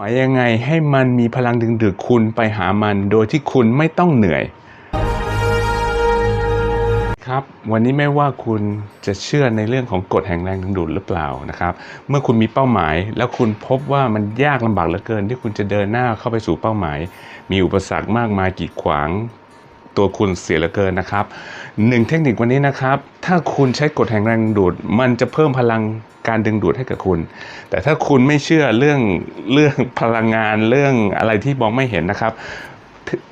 หมายยังไงให้มันมีพลังดึงดูดคุณไปหามันโดยที่คุณไม่ต้องเหนื่อย ครับ วันนี้ไม่ว่าคุณจะเชื่อในเรื่องของกฎแห่งแรงดึงดูดหรือเปล่านะครับ เมื่อคุณมีเป้าหมาย แล้วคุณพบว่ามันยากลำบากเหลือเกิน ที่คุณจะเดินหน้าเข้าไปสู่เป้าหมาย มีอุปสรรคมากมายกีดขวางตัวคุณเสียเหลือเกินนะครับหนึ่งเทคนิควันนี้นะครับ ถ้าคุณใช้กฎแห่งแรงดึงดูด มันจะเพิ่มพลัง การดึงดูดให้กับคุณ แต่ถ้าคุณไม่เชื่อเรื่องเรื่องพลังงานเรื่องอะไรที่มองไม่เห็นนะครับ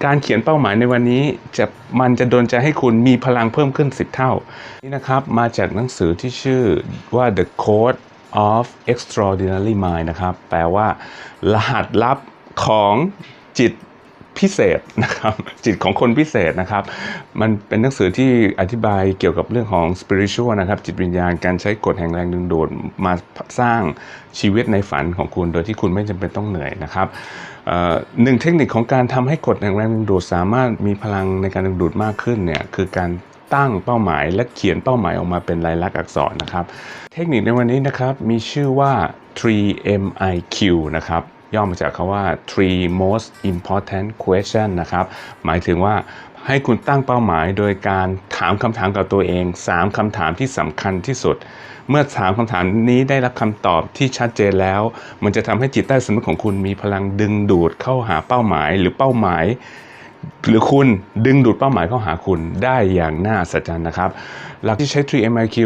การเขียนเป้าหมายในวันนี้จะมันจะโดนใจให้คุณมีพลังเพิ่มขึ้น 10 เท่า นี่นะครับมาจากหนังสือที่ชื่อว่า The Code of Extraordinary Mind นะครับ แปลว่ารหัสลับของจิต พิเศษนะครับจิตของคนพิเศษนะครับ มันเป็นหนังสือที่อธิบายเกี่ยวกับเรื่องของ spiritual นะครับจิตวิญญาณการใช้กฎแห่งแรงดึงดูดมาสร้างชีวิตในฝันของคุณ โดยที่คุณไม่จำเป็นต้องเหนื่อยนะครับหนึ่งเทคนิคของการทำให้กฎแห่งแรงดึงดูดสามารถมีพลังในการดึงดูดมากขึ้นเนี่ยคือการตั้งเป้าหมายและเขียนเป้าหมายออกมาเป็นลายลักษณ์อักษรนะครับ เทคนิคในวันนี้นะครับมีชื่อว่า 3MIQ นะครับ ย่อมาจากคาว่า three most important question นะครับ หมายถึงว่าให้คุณตั้งเป้าหมายโดยการถามคำถามกับตัวเอง 3คำถามที่สำคัญที่สุด เมื่อถามคำถามนี้ได้รับคำตอบที่ชัดเจนแล้ว มันจะทำให้จิตใต้สำนึกของคุณมีพลังดึงดูดเข้าหาเป้าหมายหรือเป้าหมาย หรือคุณดึงดูดเป้าหมายเข้าหาคุณได้อย่างน่าอัศจรรย์นะครับ หลักที่ใช้ 3MIQ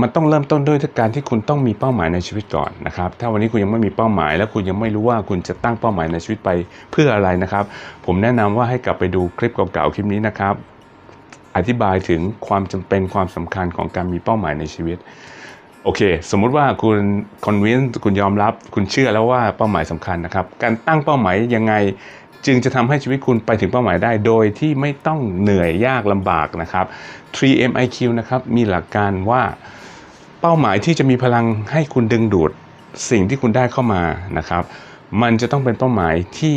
มันต้องเริ่มต้นด้วยการที่คุณต้องมีเป้าหมายในชีวิตก่อนนะครับ ถ้าวันนี้คุณยังไม่มีเป้าหมาย และคุณยังไม่รู้ว่าคุณจะตั้งเป้าหมายในชีวิตไปเพื่ออะไรนะครับ ผมแนะนำว่าให้กลับไปดูคลิปเก่าๆคลิปนี้นะครับ อธิบายถึงความจำเป็นความสำคัญของการมีเป้าหมายในชีวิตโอเค สมมุติว่าคุณคอนวินคุณยอมรับ คุณเชื่อแล้วว่าเป้าหมายสำคัญนะครับ การตั้งเป้าหมายยังไงจึงจะทำให้ชีวิตคุณไปถึงเป้าหมายได้ โดยที่ไม่ต้องเหนื่อยยากลำบากนะครับ 3MIQ นะครับ มีหลักการว่า เป้าหมายที่จะมีพลังให้คุณดึงดูดสิ่งที่คุณได้เข้ามานะครับ มันจะต้องเป็นเป้าหมายที่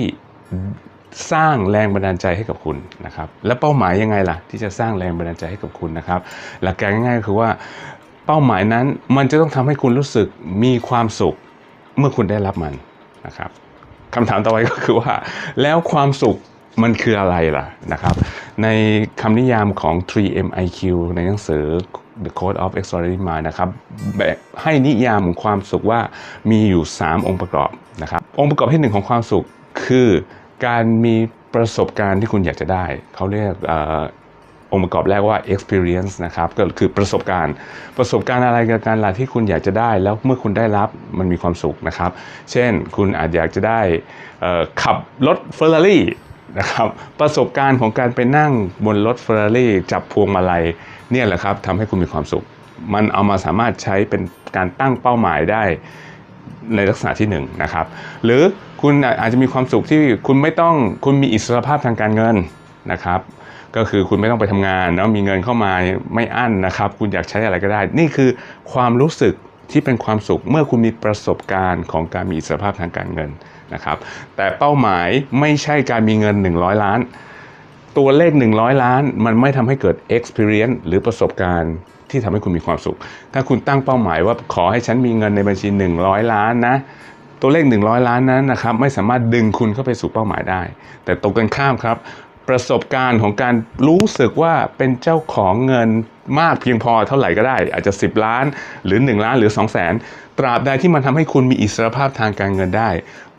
สร้างแรงบันดาลใจให้กับคุณนะครับ และเป้าหมายยังไงล่ะ ที่จะสร้างแรงบันดาลใจให้กับคุณนะครับ หลักการง่ายๆคือว่าเป้าหมายนั้นมันจะต้องทำให้คุณรู้สึกมีความสุขเมื่อคุณได้รับมันนะครับคำถามต่อไปก็คือว่า แล้วความสุขมันคืออะไรล่ะนะครับ ในคำนิยามของ 3MIQ ในหนังสือ The Code of Extraordinary Mind นะครับแบ่งให้นิยามของความสุขว่ามีอยู่ 3 องค์ประกอบนะครับ องค์ประกอบที่หนึ่งของความสุขคือการมีประสบการณ์ที่คุณอยากจะได้ เขาเรียกองค์ประกอบแรกว่า experience นะครับ ก็คือประสบการณ์ ประสบการณ์อะไรกับการล่ะที่คุณอยากจะได้ แล้วเมื่อคุณได้รับมันมีความสุขนะครับ เช่น คุณอาจอยากจะได้ขับรถ Ferrari นะครับ ประสบการณ์ของการไปนั่งบนรถ Ferrari จับพวงมาลัย เนี่ยแหละครับทำให้คุณมีความสุข มันเอามาสามารถใช้เป็นการตั้งเป้าหมายได้ในลักษณะที่1นงนะครับหรือคุณอาจจะมีความสุขที่คุณไม่ต้องคุณมีอิสรภาพทางการเงินนะครับ ก็คือคุณไม่ต้องไปทำงานแล้วมีเงินเข้ามาไม่อั้นนะครับ คุณอยากใช้อะไรก็ได้ นี่คือความรู้สึกที่เป็นความสุขเมื่อคุณมีประสบการณ์ของการมีอิสรภาพทางการเงินนะครับ แต่เป้าหมายไม่ใช่การมีเงิน 100 ล้าน ตัวเลข 100 ล้าน มันไม่ทำให้เกิด experience หรือประสบการณ์ที่ทำให้คุณมีความสุข ถ้าคุณตั้งเป้าหมายว่าขอให้ฉันมีเงินในบัญชี 100 ล้านนะ ตัวเลข 100 ล้านนั้นนะครับไม่สามารถดึงคุณเข้าไปสู่เป้าหมายได้ แต่ตรงกันข้ามครับ ประสบการณ์ของการรู้สึกว่าเป็นเจ้าของเงินมากเพียงพอเท่าไหร่ก็ได้ อาจจะ 10 ล้าน หรือ 1 ล้านหรือ 2 0 0แสน ตราบใดที่มันทำให้คุณมีอิสรภาพทางการเงินได้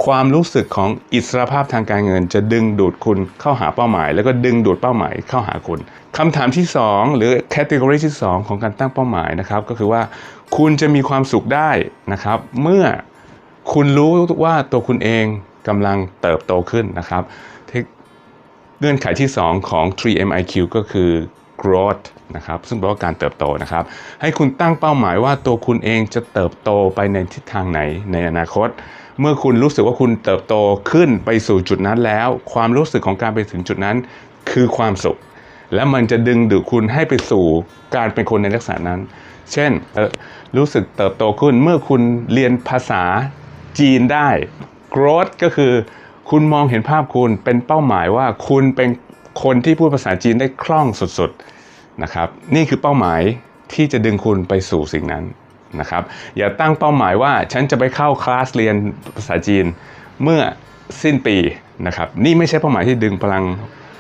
ความรู้สึกของอิสรภาพทางการเงิน จะดึงดูดคุณเข้าหาเป้าหมาย แล้วก็ดึงดูดเป้าหมายเข้าหาคุณคำถามที่ 2 หรือแคตตากรีที่ 2 ของการตั้งเป้าหมายนะครับ ก็คือว่าคุณจะมีความสุขได้นะครับ เมื่อคุณรู้ว่าตัวคุณเองกำลังเติบโตขึ้นนะครับเทคเงื่อนไขที่ 2 ของ 3MIQ ก็คือ growth นะครับซึ่งแปลว่าการเติบโตนะครับ ให้คุณตั้งเป้าหมายว่าตัวคุณเองจะเติบโตไปในทิศทางไหนในอนาคต เมื่อคุณรู้สึกว่าคุณเติบโตขึ้นไปสู่จุดนั้นแล้ว ความรู้สึกของการไปถึงจุดนั้น คือความสุข และมันจะดึงดูดคุณให้ไปสู่การเป็นคนในลักษณะนั้น เช่นรู้สึกเติบโตขึ้นเมื่อคุณเรียนภาษาจีนได้ growth ก็คือคุณมองเห็นภาพคุณเป็นเป้าหมายว่าคุณเป็น คนที่พูดภาษาจีนได้คล่องสุดๆนะครับ นี่คือเป้าหมายที่จะดึงคุณไปสู่สิ่งนั้นนะครับ อย่าตั้งเป้าหมายว่าฉันจะไปเข้าคลาสเรียนภาษาจีนเมื่อสิ้นปีนะครับ นี่ไม่ใช่เป้าหมายที่ดึงพลัง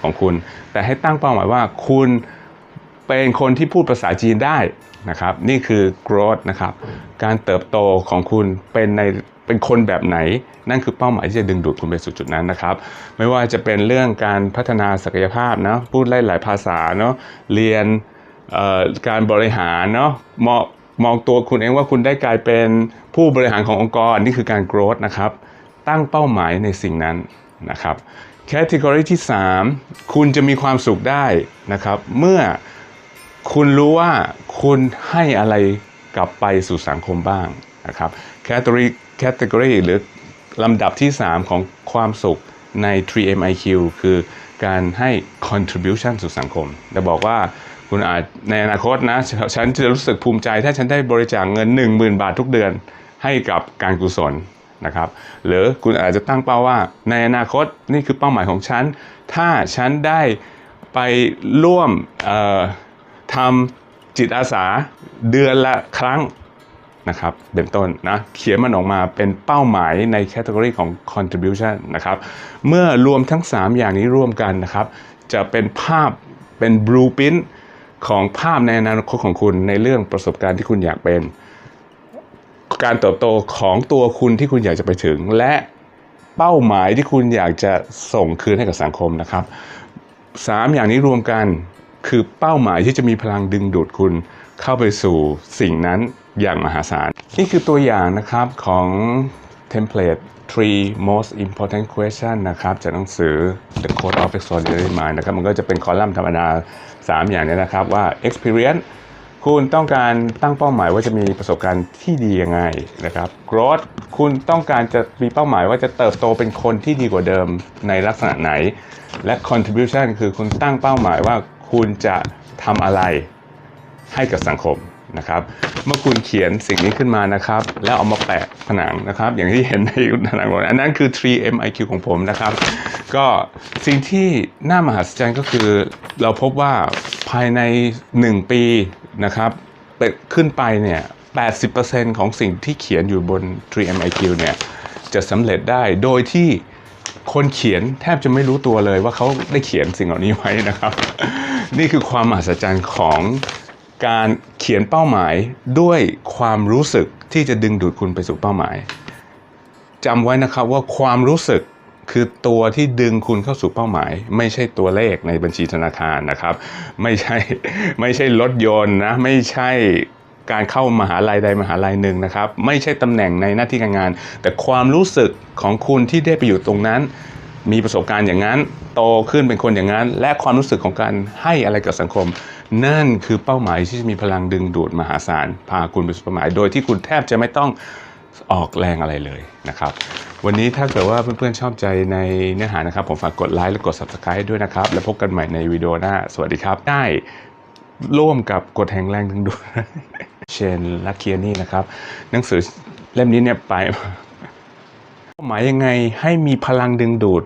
ของคุณ แต่ให้ตั้งเป้าหมายว่าคุณเป็นคนที่พูดภาษาจีนได้นะครับ นี่คือ growth นะครับ การเติบโตของคุณเป็นใน เป็นคนแบบไหน นั่นคือเป้าหมายที่จะดึงดูดคุณไปสู่จุดนั้นนะครับ ไม่ว่าจะเป็นเรื่องการพัฒนาศักยภาพนะพูดไล่หลายภาษาเนาะเรียนการบริหารเนาะมองมองตัวคุณเองว่าคุณได้กลายเป็นผู้บริหารขององค์กรนี่คือการ growth นะครับ ตั้งเป้าหมายในสิ่งนั้นนะครับแคตตากรีที่ 3 คุณจะมีความสุขได้นะครับ เมื่อคุณรู้ว่าคุณให้อะไรกลับไปสู่สังคมบ้างนะครับแคตตาแคตตากรีหรือลำดับที่ 3 ของความสุขใน 3MIQ คือการให้ contribution สู่สังคมแต่บอกว่าคุณอาจในอนาคตนะ ฉันจะรู้สึกภูมิใจ ถ้าฉันได้บริจาคเงิน 10,000 บาททุกเดือนให้กับการกุศลนะครับ หรือคุณอาจจะตั้งเป้าว่า ในอนาคตนี่คือเป้าหมายของฉัน ถ้าฉันได้ไปร่วมทำจิตอาสาเดือนละครั้ง นะครับเป็นต้นนะเขียนมันออกมาเป็นเป้าหมายในแคตตากรีของ contribution นะครับเมื่อรวมทั้ง 3 อย่างนี้ร่วมกันนะครับจะเป็นภาพเป็น blueprint ของภาพในอนาคตของคุณในเรื่องประสบการณ์ที่คุณอยากเป็น การเติบโตของตัวคุณที่คุณอยากจะไปถึง และเป้าหมายที่คุณอยากจะส่งคืนให้กับสังคมนะครับสามอย่างนี้รวมกันคือเป้าหมายที่จะมีพลังดึงดูดคุณเข้าไปสู่สิ่งนั้น อย่างมหาศาล นี่คือตัวอย่างนะครับของเทมเพลต three most important question นะครับจากหนังสือ The Code of Extraordinary Mind นะครับมันก็จะเป็นคอลัมน์ธรรมดา 3 อย่างเนี้นะครับว่า experience คุณต้องการตั้งเป้าหมายว่าจะมีประสบการณ์ที่ดียังไงนะครับ growth คุณต้องการจะมีเป้าหมายว่าจะเติบโตเป็นคนที่ดีกว่าเดิมในลักษณะไหน และ contribution คือคุณตั้งเป้าหมายว่าคุณจะทำอะไรให้กับสังคม นะครับ เมื่อคุณเขียนสิ่งนี้ขึ้นมานะครับ แล้วเอามาแปะผนังนะครับ อย่างที่เห็นในผนังบนอันนั้นคือ 3MIQ ของผมนะครับ ก็สิ่งที่น่ามหัศจรรย์ก็คือเราพบว่าภายใน 1 ปีนะครับเป็นขึ้นไปเนี่ย 80%ของสิ่งที่เขียนอยู่บน 3MIQ เนี่ยจะสำเร็จได้โดยที่คนเขียนแทบจะไม่รู้ตัวเลยว่าเขาได้เขียนสิ่งเหล่านี้ไว้นะครับ นี่คือความมหัศจรรย์ของการ ขียนเป้าหมายด้วยความรู้สึกที่จะดึงดูดคุณไปสู่เป้าหมายจำไว้นะครับว่าความรู้สึกคือตัวที่ดึงคุณเข้าสู่เป้าหมาย ไม่ใช่ตัวเลขในบัญชีธนาคารนะครับ ไม่ใช่ไม่ใช่รถยนต์นะ ไม่ใช่การเข้ามหาลัยใดมหาลัยหนึ่งนะครับ ไม่ใช่ตำแหน่งในหน้าที่การงาน แต่ความรู้สึกของคุณที่ได้ไปอยู่ตรงนั้น มีประสบการณ์อย่างนั้น โตขึ้นเป็นคนอย่างนั้น และความรู้สึกของการให้อะไรกับสังคม นั่นคือเป้าหมายที่จะมีพลังดึงดูดมหาศาล พาคุณไปสู่เป้าหมาย โดยที่คุณแทบจะไม่ต้องออกแรงอะไรเลยนะครับ วันนี้ถ้าเกิดว่าเพื่อนๆชอบใจในเนื้อหานะครับ ผมฝากกดไลค์และกด subscribe ด้วยนะครับ แล้วพบกันใหม่ในวิดีโอหน้า สวัสดีครับ ได้ร่วมกับกฎแห่งแรงดึงดูดเชนลักเคียนี่นะครับ หนังสือเล่มนี้เนี่ยไป หมายยังไงให้มีพลังดึงดูด